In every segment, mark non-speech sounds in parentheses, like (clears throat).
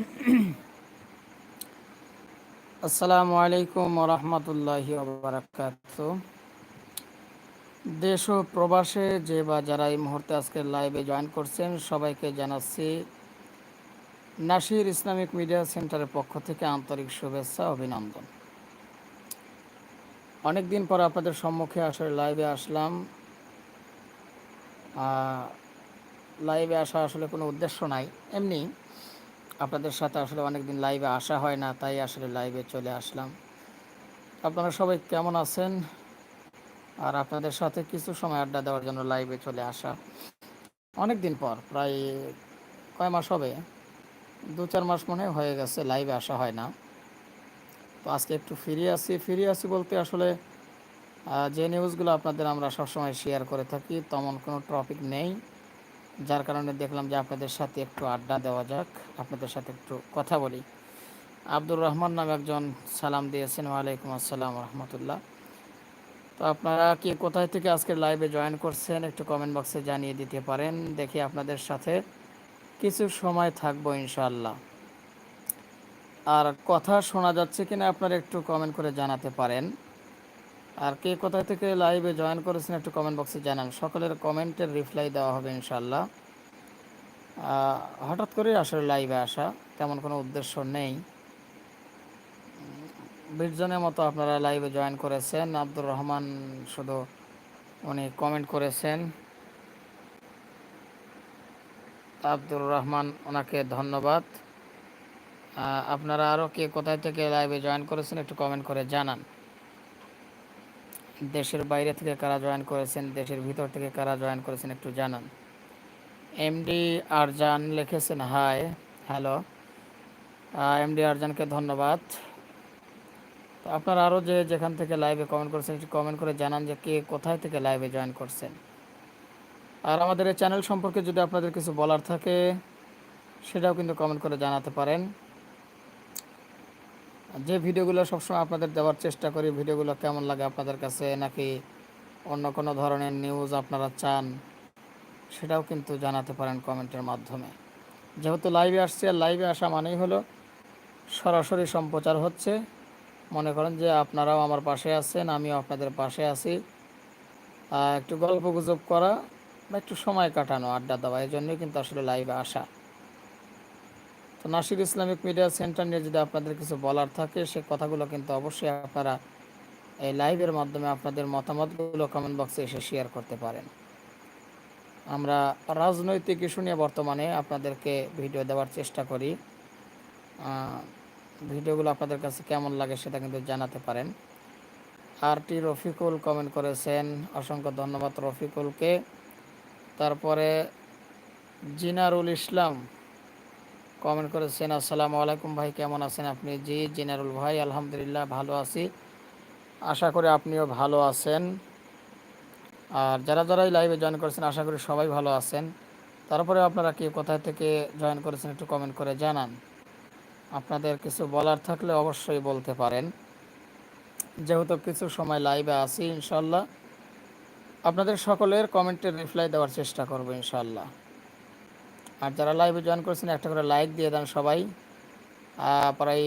(clears throat) আসসালামু আলাইকুম রহমতুল্লাহি দেশ ও প্রবাসে যে বা যারা এই মুহূর্তে আজকের লাইভে জয়েন করছেন, সবাইকে জানাচ্ছি নাসির ইসলামিক মিডিয়া সেন্টারের পক্ষ থেকে আন্তরিক শুভেচ্ছা, অভিনন্দন। অনেক দিন পর আপনাদের সম্মুখে আসলে লাইভে আসলাম। লাইভে আসা আসলে কোনো উদ্দেশ্য নাই। এমনি আপনাদের সাথে আসলে অনেক দিন লাইভে আসা হয় না, তাই আসলে লাইভে চলে আসলাম। আপনারা সবাই কেমন আছেন? আর আপনাদের সাথে কিছু সময় আড্ডা দেওয়ার জন্য লাইভে চলে আসা অনেক দিন পর, প্রায় কয় মাস হবে? দু চার মাস মনে হয়ে গেছে লাইভে আসা হয় না। তো আজকে একটু ফিরে আসি। ফিরে আসি বলতে আসলে যে নিউজগুলো আপনাদের আমরা সবসময় শেয়ার করে থাকি, তেমন কোনো টপিক নেই। যার কারণে দেখলাম যে আপনাদের সাথে একটু আড্ডা দেওয়া যাক, আপনাদের সাথে একটু কথা বলি। আব্দুর রহমান নামে একজন সালাম দিয়েছেন, ওয়ালাইকুম আসসালাম রহমতুল্লাহ। তো আপনারা কি কোথায় থেকে আজকের লাইভে জয়েন করছেন, একটু কমেন্ট বক্সে জানিয়ে দিতে পারেন, দেখি আপনাদের সাথে কিছু সময় থাকব ইনশাল্লাহ আর কথা শোনা যাচ্ছে কিনা আপনারা একটু কমেন্ট করে জানাতে পারেন। আর কে কোথা থেকে লাইভে জয়েন করেছেন একটু কমেন্ট বক্সে জানান। সকলের কমেন্টের রিপ্লাই দেওয়া হবে ইনশাল্লাহ হঠাৎ করে আসলে লাইভে আসা, তেমন কোনো উদ্দেশ্য নেই। বিশজনের মতো আপনারা লাইভে জয়েন করেছেন। আব্দুর রহমান শুধু উনি কমেন্ট করেছেন। আব্দুর রহমান ওনাকে ধন্যবাদ। আপনারা আরও কে কোথায় থেকে লাইভে জয়েন করেছেন একটু কমেন্ট করে জানান। দেশের বাইরে থেকে কারা জয়েন করেছেন, দেশের ভিতর থেকে কারা জয়েন করেছেন একটু জানান। এমডি আরজান লিখেছেন, হাই, হ্যালো। এমডি আরজানকে ধন্যবাদ। তো আপনারা আরও যে যেখান থেকে লাইভে কমেন্ট করছেন, একটু কমেন্ট করে জানান যে কে কোথায় থেকে লাইভে জয়েন করছেন। আর আমাদের এই চ্যানেল সম্পর্কে যদি আপনাদের কিছু বলার থাকে, সেটাও কিন্তু কমেন্ট করে জানাতে পারেন। যে ভিডিওগুলো সবসময় আপনাদের দেওয়ার চেষ্টা করি, ভিডিওগুলো কেমন লাগে আপনাদের কাছে, নাকি অন্য কোনো ধরনের নিউজ আপনারা চান, সেটাও কিন্তু জানাতে পারেন কমেন্টের মাধ্যমে। যেহেতু লাইভে আসছে, আর লাইভে আসা মানেই হলো সরাসরি সম্প্রচার হচ্ছে। মনে করেন যে আপনারাও আমার পাশে আছেন, আমিও আপনাদের পাশে আছি। একটু গল্প গুজব করা বা একটু সময় কাটানো, আড্ডা দেওয়া, এই জন্যই কিন্তু আসলে লাইভে আসা। তো নাসির ইসলামিক মিডিয়া সেন্টার নিয়ে যদি আপনাদের কিছু বলার থাকে, সে কথাগুলো কিন্তু অবশ্যই আপনারা এই লাইভের মাধ্যমে আপনাদের মতামতগুলো কমেন্ট বক্সে এসে শেয়ার করতে পারেন। আমরা রাজনৈতিক ইস্যু নিয়ে বর্তমানে আপনাদেরকে ভিডিও দেওয়ার চেষ্টা করি। ভিডিওগুলো আপনাদের কাছে কেমন লাগে সেটা কিন্তু জানাতে পারেন। আর টি রফিকুল কমেন্ট করেছেন, অসংখ্য ধন্যবাদ রফিকুলকে। তারপরে জিনারুল ইসলাম কমেন্ট করেছেন, আসসালামু আলাইকুম ভাই, কেমন আছেন আপনি? জি, জিনারুল ভাই, আলহামদুলিল্লাহ ভালো আছি। আশা করি আপনিও ভালো আছেন। আর যারা যারাই লাইভে জয়েন করেছেন, আশা করি সবাই ভালো আছেন। তারপরে আপনারা কি কোথায় থেকে জয়েন করেছেন একটু কমেন্ট করে জানান। আপনাদের কিছু বলার থাকলে অবশ্যই বলতে পারেন। যেহেতু কিছু সময় লাইভে আছি ইনশাল্লাহ আপনাদের সকলের কমেন্টের রিপ্লাই দেওয়ার চেষ্টা করব ইনশাল্লাহ আর যারা লাইভে জয়েন করেছেন, একটা করে লাইক দিয়ে দেন সবাই। প্রায়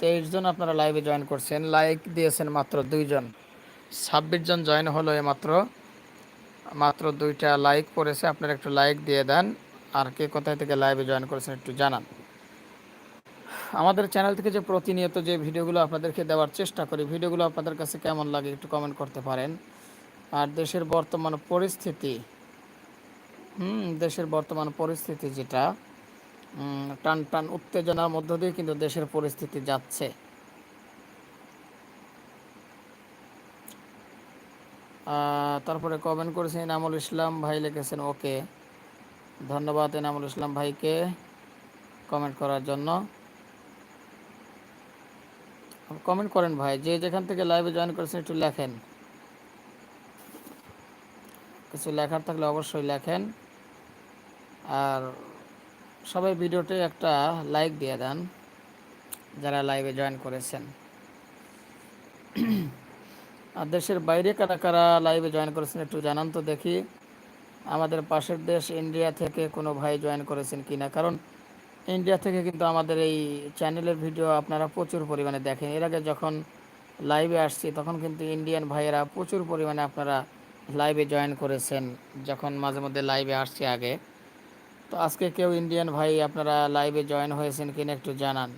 তেইশ জন আপনারা লাইভে জয়েন করছেন। লাইক দিয়েছেন মাত্র দুইজন ছাব্বিশ জন জয়েন হলো মাত্র। মাত্র দুইটা লাইক করেছে। আপনারা একটু লাইক দিয়ে দেন। আর কে কোথায় থেকে লাইভে জয়েন করেছেন একটু জানান। আমাদের চ্যানেল থেকে যে প্রতিনিয়ত যে ভিডিওগুলো আপনাদেরকে দেওয়ার চেষ্টা করি, ভিডিওগুলো আপনাদের কাছে কেমন লাগে একটু কমেন্ট করতে পারেন। আর দেশের বর্তমান পরিস্থিতি হুম, দেশের বর্তমান পরিস্থিতি যেটা টান টান উত্তেজনার মধ্য দিয়ে কিন্তু দেশের পরিস্থিতি যাচ্ছে। তারপরে কমেন্ট করেছেন ইনামুল ইসলাম ভাই, লিখেছেন ওকে। ধন্যবাদ ইনামুল ইসলাম ভাইকে কমেন্ট করার জন্য। কমেন্ট করেন ভাই, যে যেখান থেকে লাইভে জয়েন করেছেন একটু লেখেন। কিছু লেখার থাকলে অবশ্যই লেখেন। আর সবাই ভিডিওতে একটা লাইক দিয়ে দেন, যারা লাইভে জয়েন করেছেন। আর দেশের বাইরে কারা কারা লাইভে জয়েন করেছেন একটু জানান তো দেখি। আমাদের পাশের দেশ ইন্ডিয়া থেকে কোনো ভাই জয়েন করেছেন কি না কারণ ইন্ডিয়া থেকে কিন্তু আমাদের এই চ্যানেলের ভিডিও আপনারা প্রচুর পরিমাণে দেখেন। এর আগে যখন লাইভে আসছি, তখন কিন্তু ইন্ডিয়ান ভাইয়েরা প্রচুর পরিমাণে আপনারা লাইভে জয়েন করেছেন, যখন মাঝে মধ্যে লাইভে আসছে আগে। তো আজকে কেউ ইন্ডিয়ান ভাই আপনারা লাইভে জয়েন হয়েছেন কিনা একটু জানান।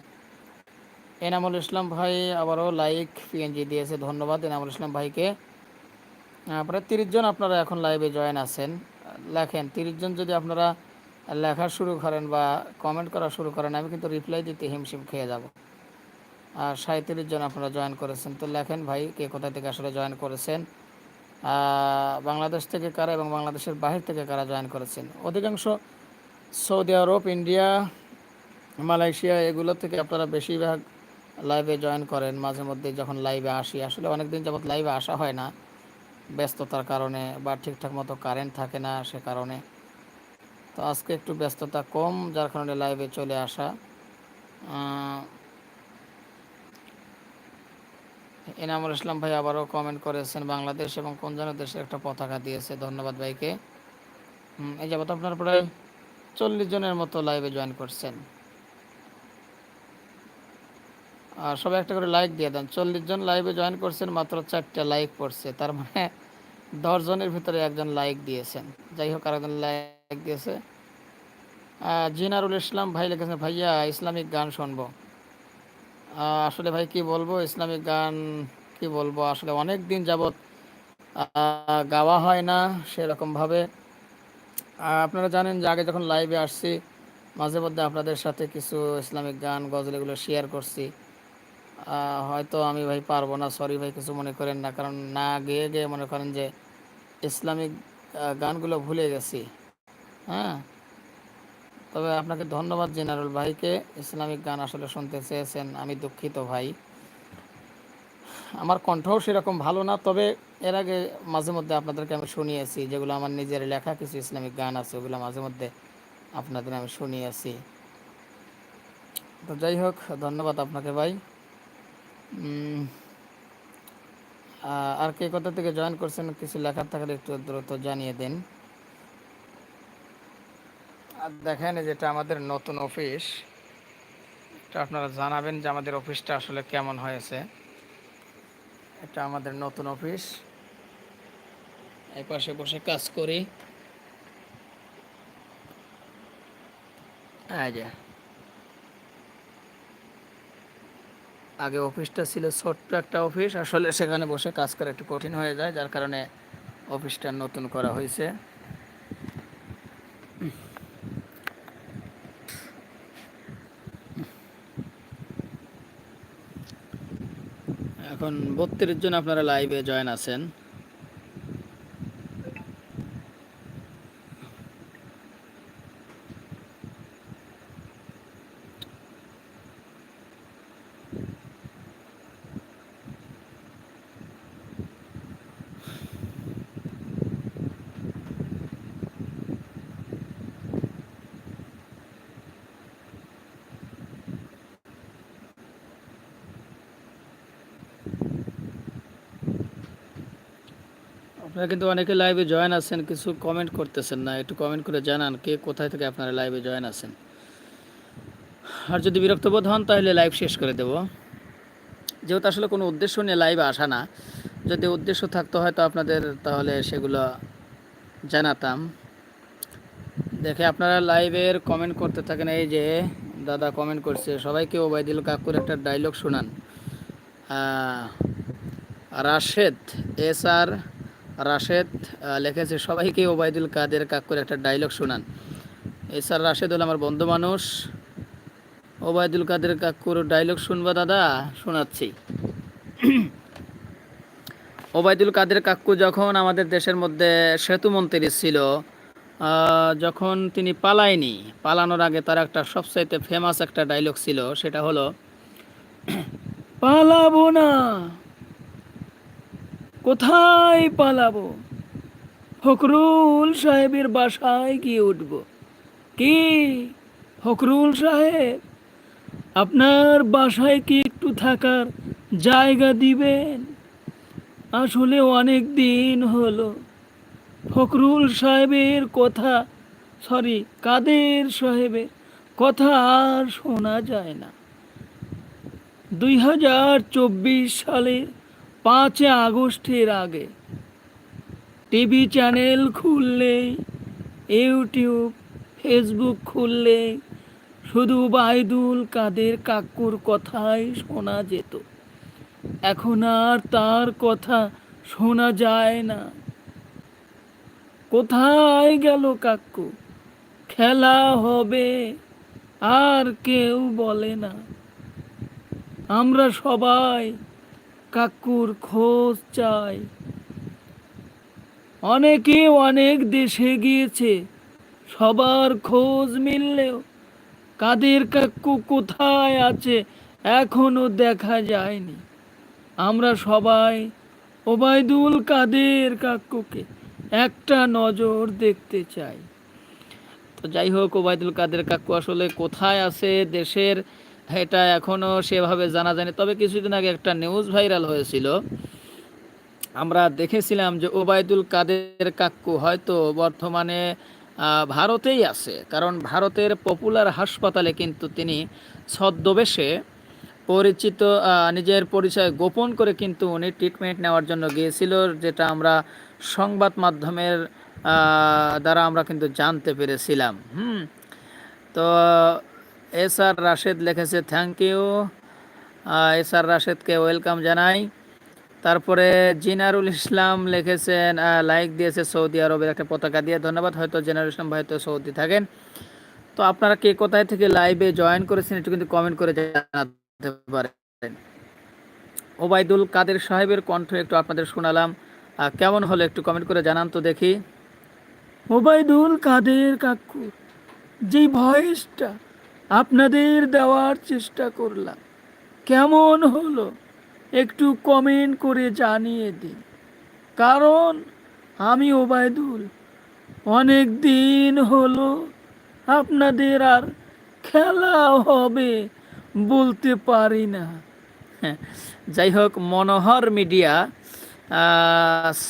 এনামুল ইসলাম ভাই আবারও লাইক পিএনজি দিয়েছে, ধন্যবাদ এনামুল ইসলাম ভাইকে। প্রায় তিরিশ জন আপনারা এখন লাইভে জয়েন আছেন। লেখেন, তিরিশ জন যদি আপনারা লেখা শুরু করেন বা কমেন্ট করা শুরু করেন, আমি কিন্তু রিপ্লাই দিতে হিমশিম খেয়ে যাব। আর সাঁত্রিশ জন আপনারা জয়েন করেছেন। তো লেখেন ভাই, কে কোথা থেকে আসলে জয়েন করেছেন? বাংলাদেশ থেকে কারা এবং বাংলাদেশের বাহির থেকে কারা জয়েন করেছেন? অধিকাংশ সৌদি আরব, ইন্ডিয়া, মালয়েশিয়া এগুলো থেকে আপনারা বেশিরভাগ লাইভে জয়েন করেন। মাঝে মধ্যে যখন লাইভে আসি, আসলে অনেক দিন যাবৎ লাইভে আসা হয় না। ব্যস্ততার কারণে বা ঠিকঠাক মতো কারেন্ট থাকে না সে কারণে। তো আজকে একটু ব্যস্ততা কম, যার কারণে লাইভে চলে আসা। এনামুল ইসলাম ভাই আবারও কমেন্ট করেছেন, বাংলাদেশ এবং কোন যেন দেশের একটা পতাকা দিয়েছে। ধন্যবাদ ভাইকে। এই যাবত আপনার প্রায় চল্লিশ জনের মতো লাইভে জয়েন করছেন। আর সবাই একটা করে লাইক দিয়ে দেন। চল্লিশ জন লাইভে জয়েন করছেন, মাত্র চারটা লাইক পড়ছে। তার মানে দশ জনের ভিতরে একজন লাইক দিয়েছেন। যাই হোক আর একজন লাইক দিয়েছে জিনারুল ইসলাম ভাই লিখেছেন, ভাইয়া, ইসলামিক গান শুনব। আসলে ভাই কি বলব? ইসলামিক গান কি বলব? আসলে অনেক দিন যাবৎ গাওয়া হয় না সেরকমভাবে। আপনারা জানেন যে আগে যখন লাইভে আসছি, মাঝে মধ্যে আপনাদের সাথে কিছু ইসলামিক গান, গজল এগুলো শেয়ার করছি। হয়তো আমি ভাই পারব না সরি ভাই, কিছু মনে করেন না। কারণ না গেয়ে গিয়ে মনে করেন যে ইসলামিক গানগুলো ভুলে গেছি। হ্যাঁ? তবে আপনাকে ধন্যবাদ জেনারেল ভাইকে, ইসলামিক গান আসলে শুনতে চেয়েছেন, আমি দুঃখিত ভাই। আমার কণ্ঠও সেরকম ভালো না, তবে এর আগে মাঝে মধ্যে আপনাদেরকে আমি শুনিয়েছি, যেগুলো আমার নিজের লেখা কিছু ইসলামিক গান আছে, ওগুলো মাঝে মধ্যে আপনাদের আমি শুনিয়েছি। তো যাই হোক, ধন্যবাদ আপনাকে ভাই। আর কে কোথা থেকে জয়েন করছেন, কিছু লেখার থাকলে একটু দ্রুত জানিয়ে দিন। আর দেখেন যেটা আমাদের নতুন অফিস, এটা আপনারা জানাবেন যে আমাদের অফিসটা আসলে কেমন হয়েছে। এটা আমাদের নতুন অফিস। এই পাশে বসে কাজ করি। আগে অফিসটা ছিল ছোট্ট একটা অফিস আসলে সেখানে বসে কাজ করা একটু কঠিন হয়ে যায় যার কারণে অফিসটা নতুন করা হয়েছে। এখন বত্রিশ জন আপনারা লাইভে জয়েন আছেন। আপনারা কিন্তু অনেকে লাইভে জয়েন আছেন, কিছু কমেন্ট করতেছেন না, একটু কমেন্ট করে জানান কে কোথায় থেকে আপনারা লাইভে জয়েন আছেন। আর যদি বিরক্ত বোধ হন, তাহলে লাইভ শেষ করে দেব। যেহেতু আসলে কোনো উদ্দেশ্য নিয়ে লাইভে আসা না, যদি উদ্দেশ্য থাকতো হয়তো আপনাদের, তাহলে সেগুলো জানাতাম। দেখে আপনারা লাইভের কমেন্ট করতে থাকেন, এই যে দাদা কমেন্ট করছে, সবাইকে ওবায়দুল কাকুর একটা ডায়লগ শোনান। রাশেদ এস আর রাশেদ লিখেছে, সবাইকে ওবায়দুল কাদের কাকুর একটা ডায়লগ শোনান। এসার রাশেদ হল আমার বন্ধু মানুষ। ওবায়দুল কাদের কাকুর ডায়লগ শুনব দাদা? শোনাচ্ছি। (clears throat) ওবায়দুল কাদের কাকু যখন আমাদের দেশের মধ্যে সেতু মন্ত্রী ছিল যখন তিনি পালায়নি, পালানোর আগে তার একটা সবচাইতে ফেমাস একটা ডায়লগ ছিল, সেটা হলো, (clears throat) পালাবো না। কোথায় পালাবো? ফখরুল সাহেবের বাসায় গিয়ে উঠব। কি? ফখরুল সাহেব, আপনার বাসায় কি একটু থাকার জায়গা দিবেন? আসলে অনেক দিন হলো। ফখরুল সাহেবের কথা, সরি, কাদের সাহেবের কথা আর শোনা যায় না। দুই হাজার চব্বিশ সালের পাঁচই আগস্টের আগে। টিভি চ্যানেল খুললে ইউটিউব, ফেসবুক খুললে শুধু বাইদুল কাদের কাকুর কথাই শোনা যেত। এখন আর তার কথা শোনা যায় না। কোথায় গেল কাকু? খেলা হবে, আর কেউ বলে না। আমরা সবাই কাকুর খোঁজ চাই অনেকে অনেক দেশে গিয়েছে, সবার খোঁজ মিললেও কাদের কাকু কোথায় আছে এখনও দেখা যায়নি। আমরা সবাই ওবায়দুল কাদের কাকুকে একটা নজর দেখতে চাই। তো যাই হোক, ওবায়দুল কাদের কাকু আসলে কোথায় আছে দেশের এটা এখনও সেভাবে জানা যায়নি। তবে কিছুদিন আগে একটা নিউজ ভাইরাল হয়েছিল। আমরা দেখেছিলাম যে ওবায়দুল কাদের কাক্কু হয়তো বর্তমানে ভারতেই আছে। কারণ ভারতের পপুলার হাসপাতালে কিন্তু তিনি ছদ্মবেশে পরিচিত নিজের পরিচয় গোপন করে কিন্তু উনি ট্রিটমেন্ট নেওয়ার জন্য গিয়েছিল, যেটা আমরা সংবাদ মাধ্যমের দ্বারা আমরা কিন্তু জানতে পেরেছিলাম। হুম, তো এস আর রাশেদ লিখেছে থ্যাংক ইউ এস আর রাশেদকে ওয়েলকাম জানাই। তারপরে জিনারুল ইসলাম লিখেছেন লাইক দিয়েছে সৌদি আরবের একটা পতাকা দিয়ে, ধন্যবাদ। হয়তো জেনারুল ইসলাম ভাই হয়তো সৌদি থাকেন। তো আপনারা কে কোথায় থেকে লাইভে জয়েন করেছেন একটু কিন্তু কমেন্ট করে জানাতে পারেন। ওবায়দুল কাদের সাহেবের কণ্ঠ একটু আপনাদের শোনালাম। কেমন হলো একটু কমেন্ট করে জানান তো দেখি। ওবায়দুল কাদের কাকু যে ভয়েসটা আপনাদের দেওয়ার চেষ্টা করলাম। কেমন হলো? একটু কমেন্ট করে জানিয়ে দিন। কারণ আমি ওবায়দুল অনেক দিন হলো আপনাদের আর খেলা হবে বলতে পারি না। হ্যাঁ, যাই হোক মনোহর মিডিয়া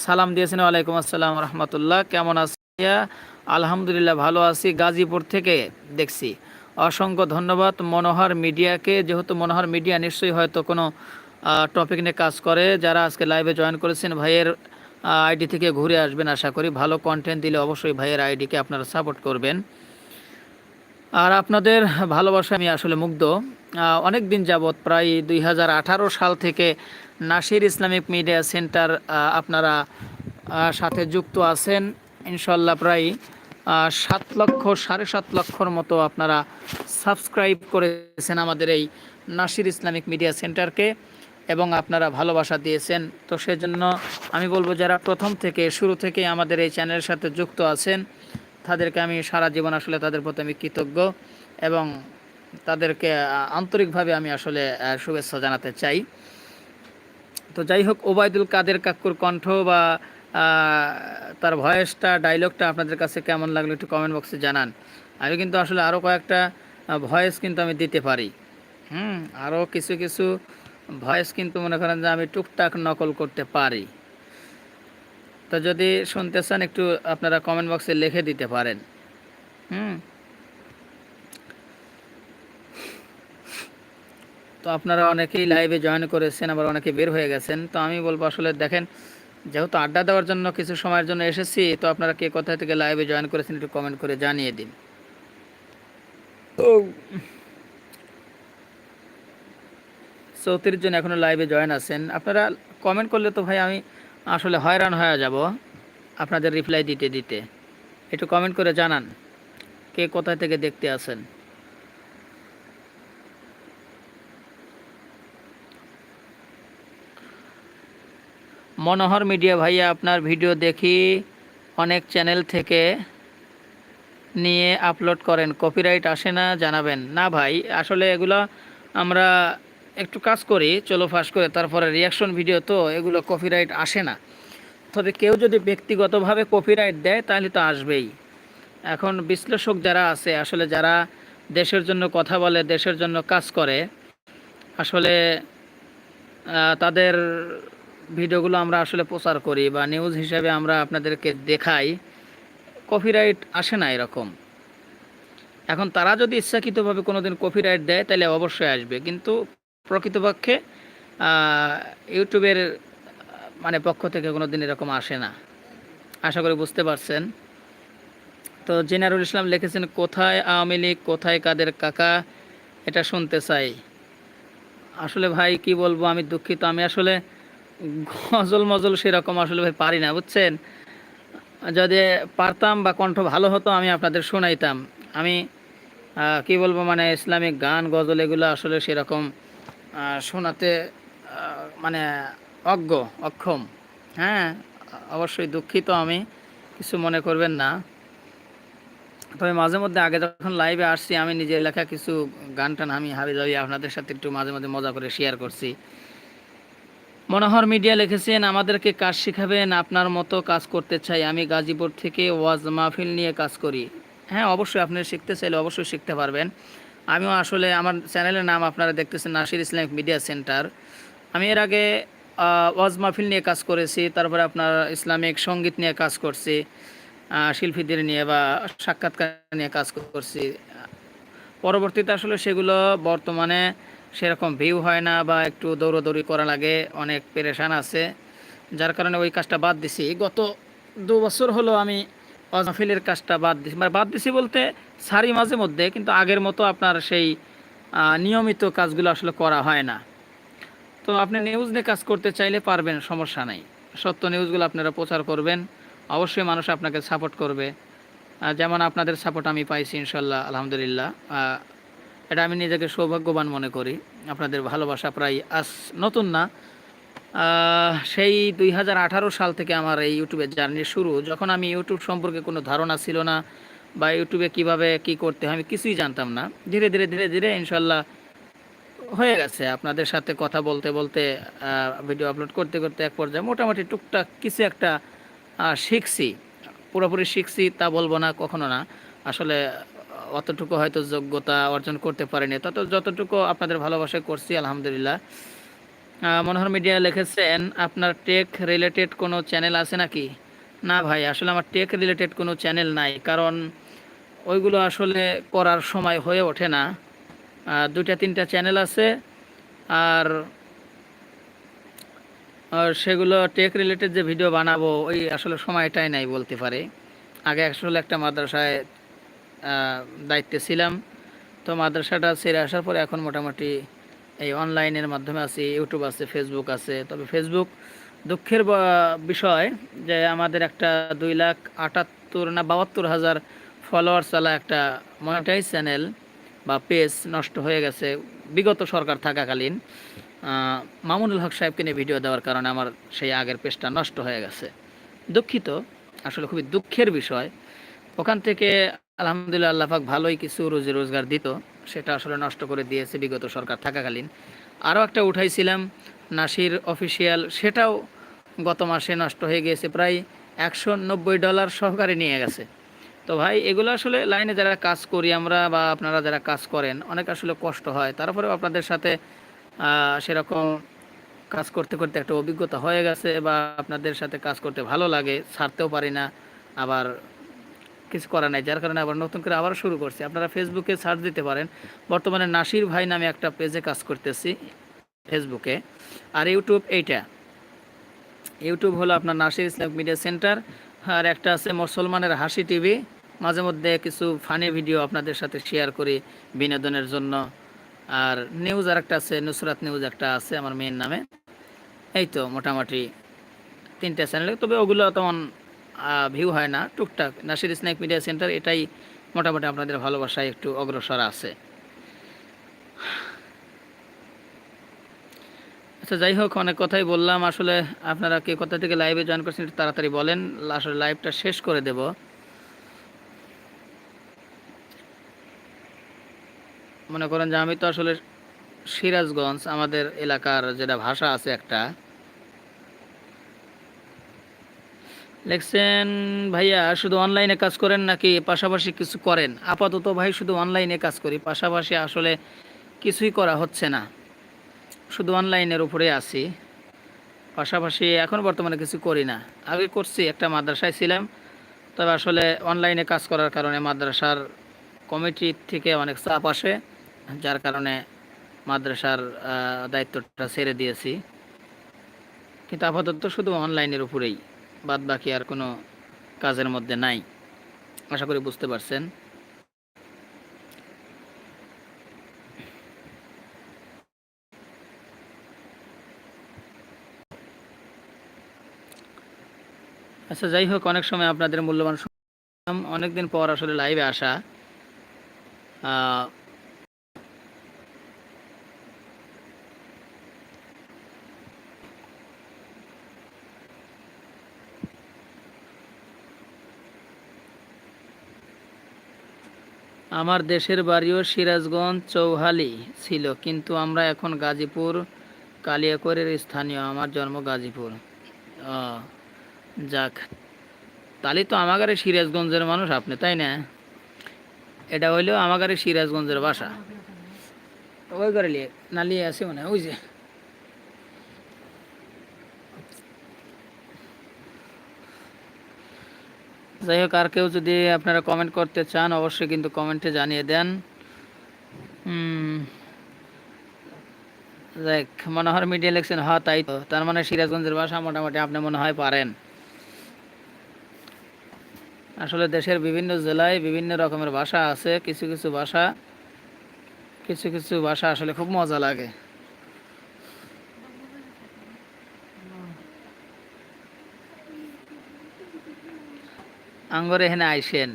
সালাম দিয়েছেন। ওয়ালাইকুম আসসালাম রহমতুল্লাহ। কেমন আছি আলহামদুলিল্লাহ ভালো আছি। গাজীপুর থেকে দেখছি। অসংখ্য ধন্যবাদ মনোহর মিডিয়াকে। যেহেতু মনোহর মিডিয়া নিশ্চয়ই হয়তো কোনো টপিক নিয়ে কাজ করে, যারা আজকে লাইভে জয়েন করেছেন, ভাইয়ের আইডি থেকে ঘুরে আসবেন আশা করি। ভালো কন্টেন্ট দিলে অবশ্যই ভাইয়ের আইডিকে আপনারা সাপোর্ট করবেন। আর আপনাদের ভালোবাসা আমি আসলে মুগ্ধ। অনেক দিন যাবৎ প্রায় দুই হাজার আঠারো সাল থেকে নাসির ইসলামিক মিডিয়া সেন্টার আপনারা সাথে যুক্ত আছেন। ইনশাল্লাহ প্রায় সাত লক্ষ, সাড়ে সাত লক্ষর মতো আপনারা সাবস্ক্রাইব করেছেন আমাদের এই নাসির ইসলামিক মিডিয়া সেন্টারকে এবং আপনারা ভালোবাসা দিয়েছেন। তো সেজন্য আমি বলব, যারা প্রথম থেকে, শুরু থেকে আমাদের এই চ্যানেলের সাথে যুক্ত আছেন, তাদেরকে আমি সারা জীবন আসলে তাদের প্রতি আমি কৃতজ্ঞ এবং তাদেরকে আন্তরিকভাবে আমি আসলে শুভেচ্ছা জানাতে চাই। তো যাই হোক, ওবায়দুল কাদের কাকুর কণ্ঠ বা তার ভয়েসটা ডায়লগটা আপনাদের কাছে কেমন লাগল একটু কমেন্ট বক্সে জানান। আমি কিন্তু আসলে আরও কয়েকটা ভয়েস কিন্তু আমি দিতে পারি। হুম আরও কিছু কিছু ভয়েস কিন্তু মনে করেন যে আমি টুকটাক নকল করতে পারি। তো যদি শুনতে চান, একটু আপনারা কমেন্ট বক্সে লিখে দিতে পারেন। হুম। তো আপনারা অনেকেই লাইভে জয়েন করেছেন, আবার অনেকে বের হয়ে গেছেন। তো আমি বলব আসলে দেখেন যেহেতু আড্ডা দেওয়ার জন্য কিছু সময়ের জন্য এসেছি তো আপনারা কে কোথা থেকে লাইভে জয়েন করেছেন একটু কমেন্ট করে জানিয়ে দিন। তো চৌত্রিশ জন এখনও লাইভে জয়েন আছেন। আপনারা কমেন্ট করলে তো ভাই আমি আসলে হয়রান হয়ে যাব আপনাদের রিপ্লাই দিতে দিতে। একটু কমেন্ট করে জানান কে কোথায় থেকে দেখতে আসেন মনোহর মিডিয়া ভাইয়া আপনার ভিডিও দেখি, অনেক চ্যানেল থেকে নিয়ে আপলোড করেন। কপিরাইট আসে না, জানাবেন। না ভাই, আসলে এগুলো আমরা একটু কাজ করি, চলো ফাঁস করে, তারপরে রিয়াকশন ভিডিও তো এগুলো কপিরাইট আসে না। তবে কেউ যদি ব্যক্তিগতভাবে কপিরাইট দেয়, তাহলে তো আসবেই। এখন বিশ্লেষক যারা আছে, আসলে যারা দেশের জন্য কথা বলে, দেশের জন্য কাজ করে, আসলে তাদের ভিডিওগুলো আমরা আসলে প্রচার করি বা নিউজ হিসাবে আমরা আপনাদেরকে দেখাই কপিরাইট আসে না এরকম। এখন তারা যদি ইচ্ছাকৃতভাবে কোনো দিন কপিরাইট দেয়, তাহলে অবশ্যই আসবে। কিন্তু প্রকৃতপক্ষে ইউটিউবের মানে পক্ষ থেকে কোনো দিন এরকম আসে না। আশা করি বুঝতে পারছেন। তো জেনারুল ইসলাম লিখেছেন, কোথায় আওয়ামী লীগ, কোথায় কাদের কাকা? এটা শুনতে চাই। আসলে ভাই, কি বলব? আমি দুঃখিত। আমি আসলে গজল মজল সেরকম আসলে ভাই পারি না, বুঝছেন? যদি পারতাম বা কণ্ঠ ভালো হতো, আমি আপনাদের শোনাইতাম। আমি কি বলব মানে ইসলামিক গান, গজল এগুলো আসলে সেরকম শোনাতে মানে অজ্ঞ, অক্ষম। হ্যাঁ অবশ্যই দুঃখিত আমি, কিছু মনে করবেন না। তবে মাঝে মধ্যে আগে যখন লাইভে আসছি, আমি নিজের লেখা কিছু গান টান আমি হাবি যাবি আপনাদের সাথে একটু মাঝে মাঝে মজা করে শেয়ার করছি। মনোহর মিডিয়া লিখেছেন, আমাদেরকে কাজ শিখাবেন, আপনার মতো কাজ করতে চাই। আমি গাজীপুর থেকে ওয়াজ মাহফিল নিয়ে কাজ করি। হ্যাঁ অবশ্যই আপনি শিখতে চাইলে অবশ্যই শিখতে পারবেন। আমিও আসলে আমার চ্যানেলের নাম আপনারা দেখতেছেন, নাসির ইসলামিক মিডিয়া সেন্টার। আমি এর আগে ওয়াজ মাহফিল নিয়ে কাজ করেছি, তারপরে আপনার ইসলামিক সংগীত নিয়ে কাজ করছি শিল্পীদের নিয়ে বা সাক্ষাৎকার নিয়ে কাজ করছি। পরবর্তীতে আসলে সেগুলো বর্তমানে সেরকম ভিউ হয় না বা একটু দৌড়দৌড়ি করা লাগে, অনেক পেরেশান আছে। যার কারণে ওই কাজটা বাদ দিছি। গত দু বছর হলো আমি অজাফিলের কাজটা বাদ দিছি। মানে বাদ দিছি বলতে সারি মাঝে মধ্যে, কিন্তু আগের মতো আপনার সেই নিয়মিত কাজগুলো আসলে করা হয় না। তো আপনি নিউজ নিয়ে কাজ করতে চাইলে পারবেন, সমস্যা নাই। সত্য নিউজগুলো আপনারা প্রচার করবেন। অবশ্যই মানুষ আপনাকে সাপোর্ট করবে। যেমন আপনাদের সাপোর্ট আমি পাইছি ইনশাল্লাহ, আলহামদুলিল্লাহ। এটা আমি নিজেকে সৌভাগ্যবান মনে করি। আপনাদের ভালোবাসা প্রায় আজ নতুন না। সেই দুই হাজার আঠারো সাল থেকে আমার এই ইউটিউবের জার্নি শুরু। যখন আমি ইউটিউব সম্পর্কে কোনো ধারণা ছিল না বা ইউটিউবে কীভাবে কি করতে হয়, আমি কিছুই জানতাম না। ধীরে ধীরে ধীরে ধীরে ইনশাল্লাহ হয়ে গেছে। আপনাদের সাথে কথা বলতে বলতে ভিডিও আপলোড করতে করতে এক পর্যায়ে মোটামুটি টুকটাক কিছু একটা শিখছি। পুরোপুরি শিখছি তা বলব না, কখনো না। আসলে অতটুকু হয়তো যোগ্যতা অর্জন করতে পারেনি। তত যতটুকু আপনাদের ভালোবাসায় করছি, আলহামদুলিল্লাহ। মনোহর মিডিয়া লিখেছেন আপনার টেক রিলেটেড কোনো চ্যানেল আছে নাকি? না ভাই, আসলে আমার টেক রিলেটেড কোনো চ্যানেল নাই, কারণ ওইগুলো আসলে করার সময় হয়ে ওঠে না। দুইটা, তিনটা চ্যানেল আছে, আর সেগুলো টেক রিলেটেড যে ভিডিও বানাবো, ওই আসলে সময়টাই নাই বলতে পারে। আগে আসলে একটা মাদ্রাসায় দায়িত্বে ছিলাম। তো মাদ্রাসাটা ছেড়ে আসার পরে এখন মোটামুটি এই অনলাইনের মাধ্যমে আছি ইউটিউব আছে ফেসবুক আছে। তবে ফেসবুক দুঃখের বিষয় যে আমাদের একটা দুই লাখ আটাত্তর না বাহাত্তর হাজার ফলোয়ার চালা একটা মনিটাইজ চ্যানেল বা পেজ নষ্ট হয়ে গেছে, বিগত সরকার থাকাকালীন। মামুনুল হক সাহেবকে নিয়ে ভিডিও দেওয়ার কারণে আমার সেই আগের পেজটা নষ্ট হয়ে গেছে। দুঃখিত, আসলে খুবই দুঃখের বিষয়। ওখান থেকে আলহামদুলিল্লাহ আল্লাহাক ভালোই কিছু রোজি রোজগার দিত, সেটা আসলে নষ্ট করে দিয়েছে বিগত সরকার থাকাকালীন। আরও একটা উঠাইছিলাম, নাসির অফিসিয়াল, সেটাও গত মাসে নষ্ট হয়ে গিয়েছে, প্রায় একশো নব্বই ডলার সহকারে নিয়ে গেছে। তো ভাই, এগুলো আসলে লাইনে যারা কাজ করি আমরা বা আপনারা যারা কাজ করেন, অনেক আসলে কষ্ট হয়। তারপরেও আপনাদের সাথে সেরকম কাজ করতে করতে একটা অভিজ্ঞতা হয়ে গেছে বা আপনাদের সাথে কাজ করতে ভালো লাগে, ছাড়তেও পারি না, আবার কিছু করা নাই, যার কারণে আবার নতুন করে আবার শুরু করছি। আপনারা ফেসবুকে সার্চ দিতে পারেন। বর্তমানে নাসির ভাই নামে একটা পেজে কাজ করতেছি ফেসবুকে আর ইউটিউব এইটা। ইউটিউব হলো আপনার নাসির ইসলাম মিডিয়া সেন্টার আর একটা আছে মুসলমানের হাসি টিভি মাঝে মধ্যে কিছু ফানি ভিডিও আপনাদের সাথে শেয়ার করি বিনোদনের জন্য। আর নিউজ আর একটা আছে, নুসরাত নিউজ একটা আছে আমার মেয়ের নামে। এই তো মোটামুটি তিনটা চ্যানেল তবে ওগুলো তেমন ভিউ হয় না। টুকটাক নাসির স্ন্যাক মিডিয়া সেন্টার এটাই মোটামুটি আপনাদের ভালোবাসায় একটু অগ্রসর আছে। আচ্ছা যাই হোক, অনেক কথাই বললাম। আসলে আপনারা কে কোথা থেকে লাইভে জয়েন করছেন তাড়াতাড়ি বলেন। আসলে লাইভটা শেষ করে দেব। মনে করেন যে আমি তো আসলে সিরাজগঞ্জ, আমাদের এলাকার যেটা ভাষা আছে একটা। লেখছেন, ভাইয়া, শুধু অনলাইনে কাজ করেন নাকি পাশাপাশি কিছু করেন? আপাতত ভাই, শুধু অনলাইনে কাজ করি, পাশাপাশি আসলে কিছুই করা হচ্ছে না। শুধু অনলাইনের উপরে আছি, পাশাপাশি এখন বর্তমানে কিছু করি না। আগে করছি, একটা মাদ্রাসায় ছিলাম, তবে আসলে অনলাইনে কাজ করার কারণে মাদ্রাসার কমিটির থেকে অনেক চাপ আসে, যার কারণে মাদ্রাসার দায়িত্বটা ছেড়ে দিয়েছি। কিন্তু আপাতত শুধু অনলাইনের উপরেই। বাদ বাকি আর কোনো কাজের মধ্যে নাই। আশা করি বুঝতে পারছেন। আচ্ছা যাই হোক, অনেক সময় আপনাদের মূল্যবান অনেকদিন পর আসলে লাইভে আসা। আমার দেশের বাড়িও সিরাজগঞ্জ চৌহালি ছিল কিন্তু আমরা এখন গাজীপুর কালিয়াকরের স্থানীয়। আমার জন্ম গাজীপুর। যাক। তাহলে তো আমাগারে সিরাজগঞ্জের মানুষ আপনি তাই না? এটা হইল আমাগারে সিরাজগঞ্জের বাসা ওই করে লিয়ে না আসে মনে হয়, ওই যে। যাই হোক, আর কেউ যদি আপনারা কমেন্ট করতে চান, অবশ্যই কিন্তু কমেন্টে জানিয়ে দেন। দেখ মনোহর মিডিয়া ইলেকশন হ্যাঁ তাই তো। তার মানে সিরাজগঞ্জের ভাষা মোটামুটি আপনি মনে হয় পারেন। আসলে দেশের বিভিন্ন জেলায় বিভিন্ন রকমের ভাষা আছে। কিছু কিছু ভাষা, কিছু কিছু ভাষা আসলে খুব মজা লাগে। আঙ্গরে এখানে আইসেন।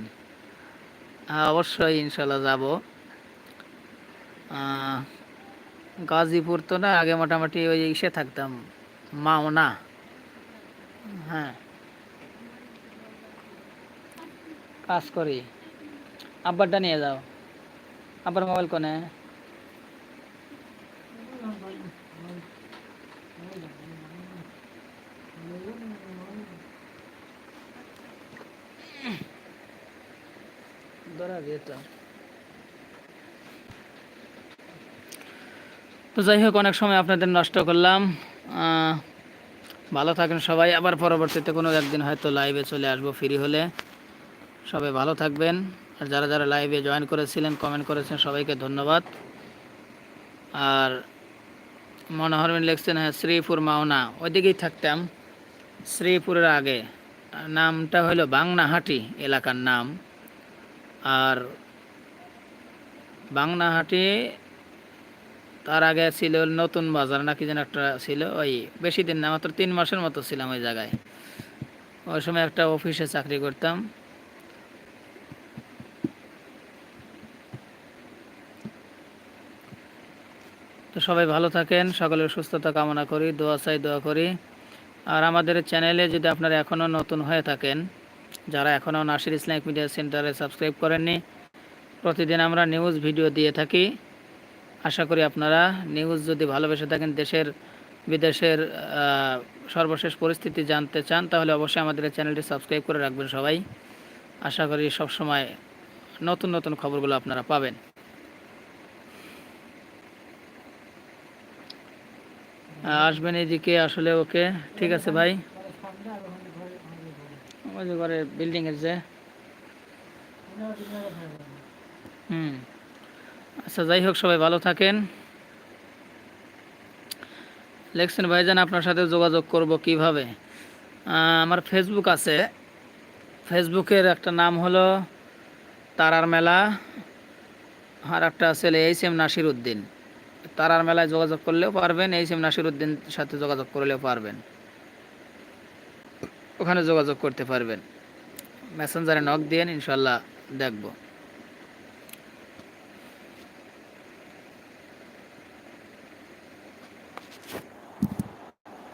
অবশ্যই ইনশাল্লাহ যাব। গাজীপুর তো না, আগে মোটামুটি ওই ইসে থাকতাম, মাওনা। হ্যাঁ। কাজ করি। আব্বারটা নিয়ে যাও। আব্বার মোবাইল কোনে? তো যাই হোক, অনেক সময় আপনাদের নষ্ট করলাম। ভালো থাকেন সবাই। আবার পরবর্তীতে কোনো একদিন হয়তো লাইভে চলে আসব ফ্রি হলে। সবাই ভালো থাকবেন। আর যারা যারা লাইভে জয়েন করেছিলেন কমেন্ট করেছেন, সবাইকে ধন্যবাদ। আর মনোহর মিন লিখছেন হ্যাঁ শ্রীপুর মাওনা। ওইদিকেই থাকতাম, শ্রীপুরের আগে। নামটা হলো বাংনাহাটি এলাকার নাম। আর বাংনাহাটি তার আগে ছিল নতুন বাজার, নাকি যেন একটা ছিল, ওই বেশি দিন না, মাত্র তিন মাসের মতো ছিলাম ওই জায়গায়। ওই সময় একটা অফিসে চাকরি করতাম। তো সবাই ভালো থাকেন, সকলের সুস্থতা কামনা করি, দোয়া চাই, দোয়া করি। আর আমাদের চ্যানেলে যদি আপনারা এখনও নতুন হয়ে থাকেন যারা এখনও নাসির ইসলামিক মিডিয়া সেন্টারে সাবস্ক্রাইব করেননি, প্রতিদিন আমরা নিউজ ভিডিও দিয়ে থাকি। আশা করি আপনারা নিউজ যদি ভালোবেসে থাকেন দেশের, বিদেশের সর্বশেষ পরিস্থিতি জানতে চান, তাহলে অবশ্যই আমাদের চ্যানেলটি সাবস্ক্রাইব করে রাখবেন সবাই। আশা করি সবসময় নতুন নতুন খবরগুলো আপনারা পাবেন। আসবেন এদিকে আসলে ওকে। ঠিক আছে ভাই। ওই যে বিল্ডিং এর যে। আচ্ছা যাই হোক, সবাই ভালো থাকেন। লেখছেন আপনার সাথে যোগাযোগ করব কীভাবে? আমার ফেসবুক আছে। ফেসবুকের একটা নাম হলো তারার মেলা আর একটা আছে এইচ এম নাসির উদ্দিন তারার মেলায় যোগাযোগ করলেও পারবেন, এইচ এম নাসির উদ্দিন সাথে যোগাযোগ করলেও পারবেন। ওখানে যোগাযোগ করতে পারবেন। মেসেঞ্জারে নক দিয়েন ইনশাল্লাহ দেখব।